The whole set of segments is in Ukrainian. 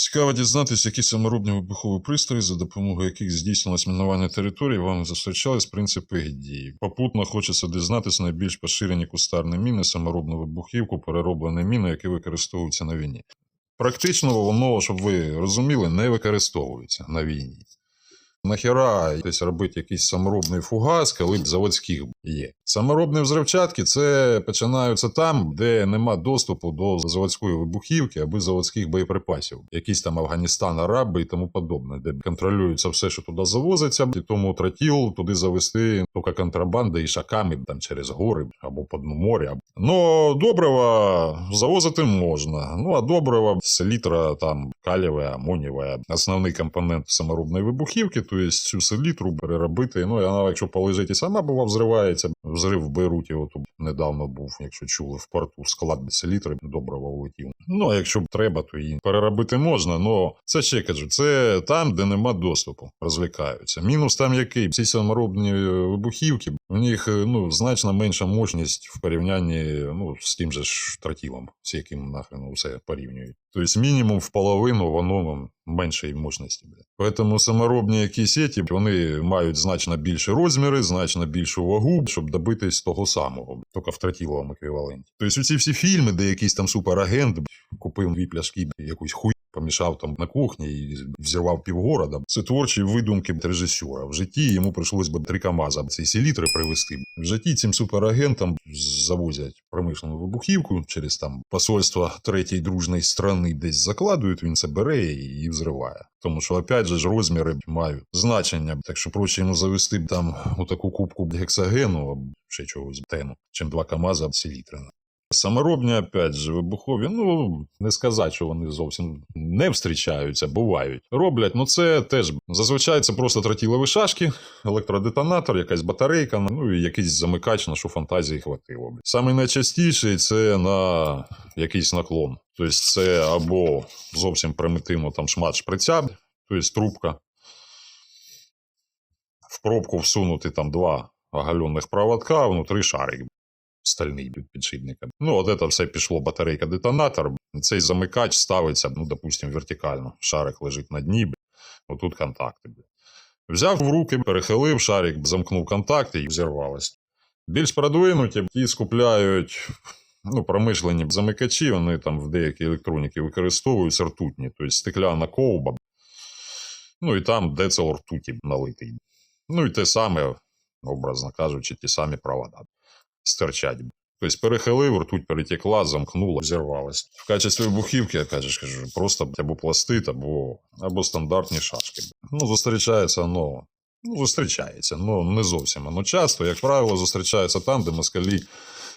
Цікаво дізнатися, які саморобні вибухові пристрої, за допомогою яких здійснилось мінування території, вам зустрічались принципи їх дії. Попутно хочеться дізнатися найбільш поширені кустарні міни, саморобну вибухівку, перероблені міни, які використовуються на війні. Практично воно, щоб ви розуміли, не використовується на війні. Нахера десь робити якийсь саморобний фугас, коли заводських є. Саморобні взривчатки це починаються там, де нема доступу до заводської вибухівки або заводських боєприпасів. Якісь там Афганістан, Араби і тому подобне, де контролюється все, що туди завозиться, і тому тротіл туди завести тільки контрабанда і шаками там через гори або по дну моря. Ну, доброго завозити можна. Ну, а добрива селітра там каліве, амонієве, основний компонент саморубної вибухівки, тобто цю селітру переробити. Ну, і вона, якщо полежить і сама бува взривається, взрив в Бейруті, от недавно був, якщо чули, в порту склад селітри добрива улетів. Ну, а якщо треба, то її переробити можна. Ну, це ще кажу, це там, де нема доступу, розвлікаються. Мінус там який? Ці саморобні вибухівки, у них ну, значно менша мощність в порівнянні ну, з тим же ж тротілом, з яким нахрен усе порівнюють. Тобто мінімум в половину воно меншої мощності. Поэтому Тому саморобні якісь сеті, вони мають значно більші розміри, значно більшу вагу, щоб добитись того самого, тільки в тротіловому еквіваленті. Тобто ці всі фільми, де якийсь там суперагент купив дві пляшки якусь хуй. Помішав там на кухні і взірвав півгорода. Це творчі видумки режисера. В житті йому прийшлось би три камаза ці селітри привезти. В житті цим суперагентам завозять промишлену вибухівку через там посольство третьої дружної страни десь закладують, він це бере і взриває. Тому що, опять же, ж розміри мають значення. Так що проще йому завести там отаку кубку гексагену або ще чогось тену, чим два камаза селітри. Саморобні, опять же, вибухові, ну не сказати, що вони зовсім не встрічаються, бувають. Роблять, ну це теж зазвичай це просто тротілові шашки, електродетонатор, якась батарейка, ну і якийсь замикач, на що фантазії хватило. Саме найчастіший це на якийсь наклон. Тобто це або зовсім примітивно там шмат шприця, тобто трубка. В пробку всунути там два оголених проводка, внутрі шарик стальний під підшипником. Ну, от це все пішло батарейка детонатор. Цей замикач ставиться, ну, допустимо, вертикально. Шарик лежить на дні, отут контакти. Взяв в руки, перехилив шарик, замкнув контакти і взірвалось. Більш продвинуті ті скупляють ну, промишлені замикачі, вони там в деякій електроніки використовують ртутні, тобто стекляна ковба. Ну і там децел ртуті налитий. Ну і те саме, образно кажучи, ті самі провода стирчать. Тобто перехилив, ртуть перетекла, замкнула, взірвалась. В качестві вибухівки, опять же кажу, просто або пластит, або, або стандартні шашки. Ну, зустрічається воно. Ну, зустрічається, ну не зовсім. Ну часто, як правило, зустрічається там, де москалі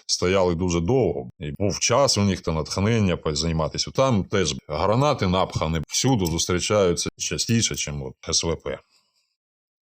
стояли дуже довго. І був час у них та натхнення займатися. Там теж гранати напхані всюди зустрічаються частіше, ніж СВП.